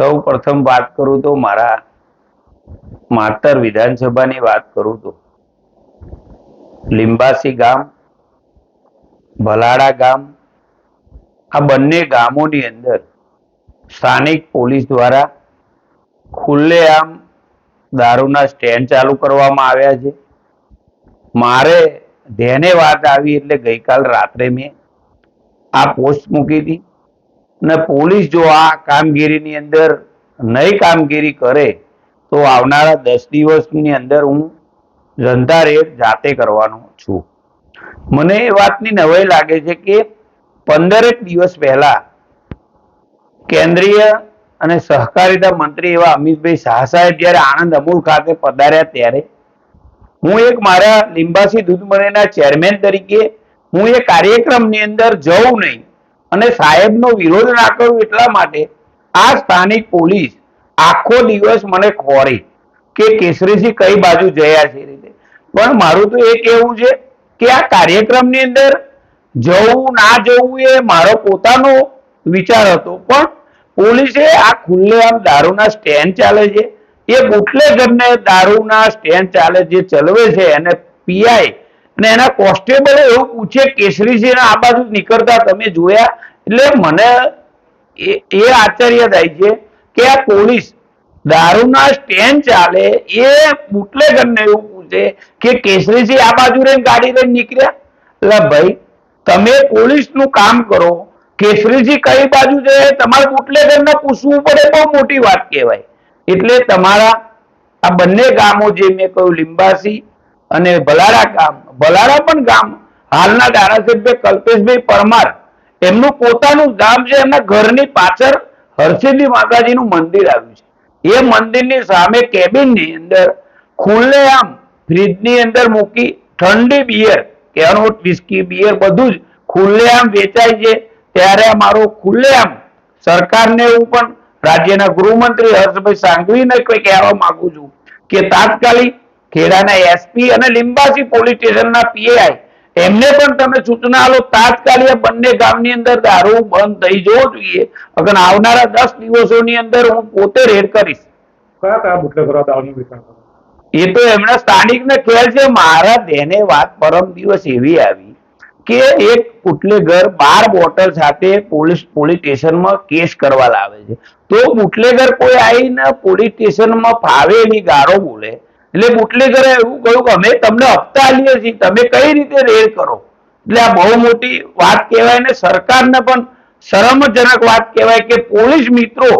સૌ પ્રથમ વાત કરું તો મારા માતર વિધાનસભાની વાત કરું તો. લિંબાસી ગામ ભલાડા ગામ, આ બંને ગામોની અંદર સ્થાનિક પોલીસ દ્વારા ખુલ્લેઆમ દારૂના સ્ટેન્ડ ચાલુ કરવામાં આવ્યા છે. મારે ધ્યાને વાત આવી એટલે ગઈકાલ રાત્રે મેં આ પોસ્ટ મૂકી હતી. અને પોલીસ જો આ કામગીરીની અંદર નહીં કામગીરી કરે, તો આવનારા દસ દિવસની અંદર હું જનતા રેટ જાતે કરવાનો છું. મને એ વાતની નવાઈ લાગે છે કે પંદરેક દિવસ પહેલા કેન્દ્રીય અને સહકારિતા મંત્રી એવા અમિતભાઈ શાહ સાહેબ જ્યારે આણંદ અમૂલ ખાતે પધાર્યા ત્યારે, હું એક મારા લીંબાસી દૂધ મંડળીના ચેરમેન તરીકે હું એ કાર્યક્રમની અંદર જઉં નહીં. અને સાહેબનો વિરોધ ના કરું એટલા માટે આ સ્થાનિક પોલીસ આખો દિવસ મને ખોરી કે કેસરીસિંહ કઈ બાજુ જયા છે રીતે. પણ મારું તો એ કહેવું છે કે આ કાર્યક્રમની અંદર જવું ના જવું એ મારો પોતાનો વિચાર હતો. પણ પોલીસે આ ખુલ્લેઆમ દારૂના સ્ટેન્ડ ચાલે છે. એ બુટલેગરને દારૂના સ્ટેન્ડ ચાલે જે ચલવે છે એને પીઆઈ અને એના કોન્સ્ટેબલ એવું પૂછે કેસરીસિંહ આ બાજુ નીકળતા તમે જોયા? એટલે મને એ આશ્ચર્ય થાય છે કે આ પોલીસ દારૂના સ્ટેન્ડ ચાલે, એ બુટલેગરને એવું પૂછે કે કેસરીસિંહ આ બાજુ રહીને ગાડી લઈને નીકળ્યા? એટલે, ભાઈ, તમે પોલીસનું કામ કરો. કેસરીસિંહ કઈ બાજુ છે? તમારે બુટલેગરને પૂછવું પડે, બહુ મોટી વાત કહેવાય. એટલે તમારા આ બંને ગામો જે મેં કહ્યું, લીંબાસી અને ભલાળા ગામ ભલાળા પણ ગામ. હાલના ધારાસભ્ય કલ્પેશભાઈ પરમાર, એમનું પોતાનું ગામ છે, એમના ઘરની પાછળ હરસિદ્ધિ માતાજીનું મંદિર આવ્યું છે. એ મંદિરની સામે કેબિનની અંદર ખુલ્લેઆમ ફ્રીજની અંદર મૂકી ઠંડી બિયર કેનોટ વિસ્કી બિયર બધું જ ખુલ્લેઆમ વેચાય છે. ત્યારે અમારો ખુલ્લે ખુલ્લેઆમ સરકારને એવું પણ રાજ્યના ગૃહમંત્રી હર્ષભાઈ સાંઘવીને કંઈ કહેવા માંગુ છું કે તાત્કાલિક ખેડાના એસપી અને લિંબાસી પોલીસ સ્ટેશનના પીએઆઈ એમને પણ તમે સૂચના આલો તાત્કાલિક બંને ગામની અંદર દારૂ બંધ થઈ જવો જોઈએ. અગર આવનારા દસ દિવસોની અંદર હું પોતે રેડ કરીશ. એ તો એમના સ્થાનિકને ખ્યાલ છે મારા દેને વાત પરમ દિવસ એવી આવી કે એક બુટલેગર બાર બોટલ સાથે પોલીસ પોલીસ સ્ટેશનમાં કેસ કરવા લાવે છે. તો બુટલેગર કોઈ આવીને પોલીસ સ્ટેશનમાં ફાવે એની ગાળો બોલે એટલે બુટલેગરે એવું કહ્યું કે અમે તમને હપ્તા આલીએ છીએ. તમે કઈ રીતે રેડ કરો? એટલે આ બહુ મોટી વાત કહેવાય ને સરકારને પણ શરમજનક વાત કહેવાય કે પોલીસ મિત્રો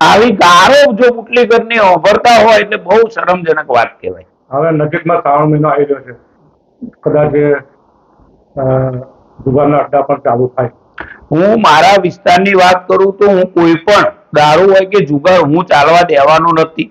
આવી ગાળો જો બુટલેગરને ઓભરતા હોય એટલે બહુ શરમજનક વાત કહેવાય. હવે નજીકમાં શ્રાવણ મહિનો આવી રહ્યો છે. કદાચ દુકાનના અડ્ડા પણ ચાલુ થાય. હું મારા વિસ્તારની વાત કરું તો હું કોઈ પણ દારૂ હોય કે જુગાર હું ચાલવા દેવાનો નથી.